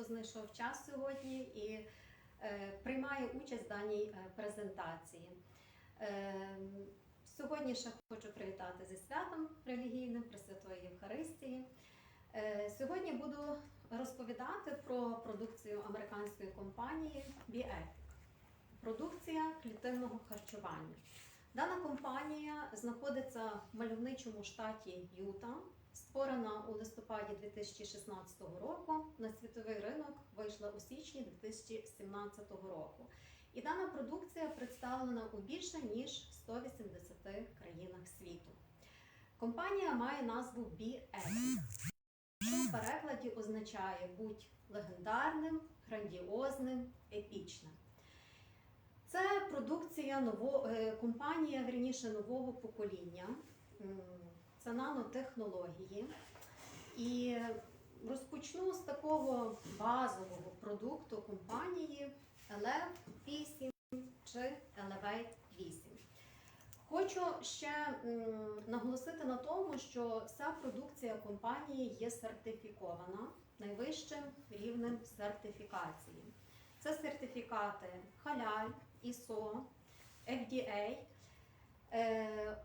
хто знайшов час сьогодні і е, приймає участь в даній е, презентації. Е, Сьогодні ще хочу привітати зі святом релігійним Пресвятої Євхаристії. Сьогодні буду розповідати про продукцію американської компанії BeEpic. Продукція клітинного харчування. Дана компанія знаходиться в мальовничому штаті Юта, створена у листопаді 2016 року. На світовий ринок вийшла у січні 2017 року. І дана продукція представлена у більше ніж 180 країнах світу. Компанія має назву BeEpic, що в перекладі означає будь легендарним, грандіозним, епічним. Це продукція ново, е, компанія вірніше нового покоління. Це нанотехнології. І розпочну з такого базового продукту компанії Eleve 8 чи Elevate 8. Хочу ще наголосити на тому, що вся продукція компанії є сертифікована найвищим рівнем сертифікації. Це сертифікати Халяль, ISO, FDA. Е,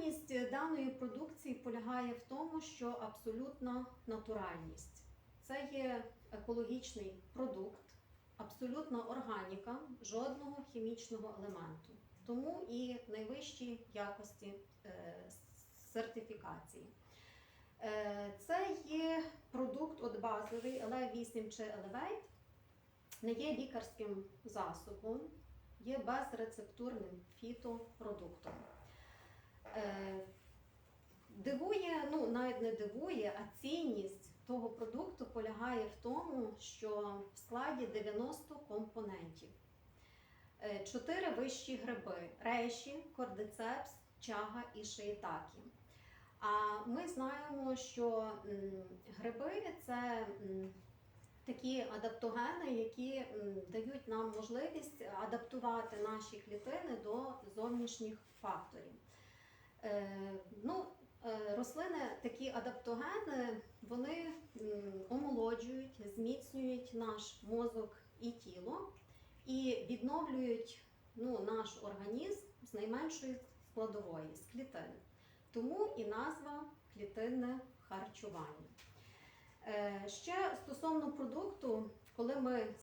унікальність даної продукції полягає в тому, що абсолютна натуральність. Це є екологічний продукт, абсолютна органіка, жодного хімічного елементу. Тому і найвищі якості е, сертифікації. Е, це є продукт от базовий LE8 чи Elevate, не є лікарським засобом, є безрецептурним фітопродуктом. Е, Дивує, ну навіть не дивує, а цінність того продукту полягає в тому, що в складі 90 компонентів. Е, Чотири вищі гриби: рейші, кордицепс, чага і шиїтакі. А ми знаємо, що гриби це такі адаптогени, які дають нам можливість адаптувати наші клітини до зовнішніх факторів. Е, ну, е, рослини, такі адаптогени, вони омолоджують, зміцнюють наш мозок і тіло і відновлюють ну, наш організм з найменшої складової, з клітини. Тому і назва клітинне харчування. Е, Ще стосовно продукту, коли ми